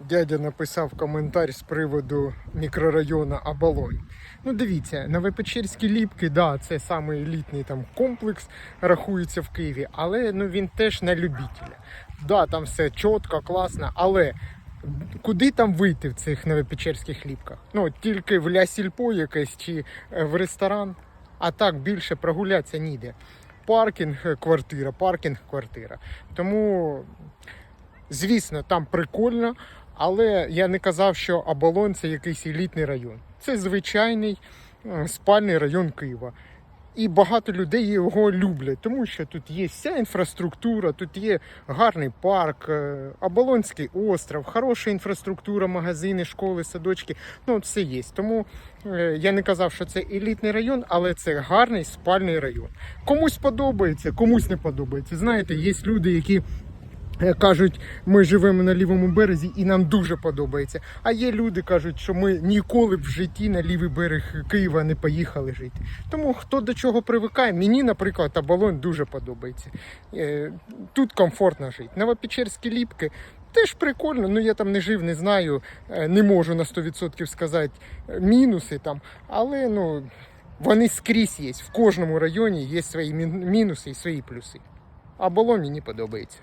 Дядя написав коментар з приводу мікрорайону Абалой. Ну, дивіться, Новопечерські ліпки, да, це самий елітний там комплекс, рахується в Києві, але ну він теж на любителя. Да, там все чітко, класно, але куди там вийти в цих новопечерських ліпках? Ну, тільки в Ля Сільпо якесь чи е, в ресторан, а так більше прогулятися ніде. Паркінг, е, квартира, паркінг, квартира. Тому Звісно, там прикольно, але я не казав, що Оболонь це якийсь елітний район. Це звичайний е, спальний район Києва. І багато людей його люблять, тому що тут є вся інфраструктура, тут є гарний парк, е, Оболонський остров, хороша інфраструктура, магазини, школи, садочки. Ну, все є. Тому е, я не казав, що це елітний район, але це гарний спальний район. Комусь подобається, комусь не подобається. Знаєте, є люди, які Кажуть, ми живемо на лівому березі і нам дуже подобається. А є люди, кажуть, що ми ніколи в житті на лівий берег Києва не поїхали жити. Тому хто до чого привикає, мені, наприклад, Оболонь дуже подобається. Е, Тут комфортно жити. Новопечерські ліпки. Теж прикольно, ну я там не жив, не знаю, е, не можу на 100% сказати е, мінуси там, але ну вони скрізь є. В кожному районі є свої мінуси і свої плюси. А Болонь мені подобається.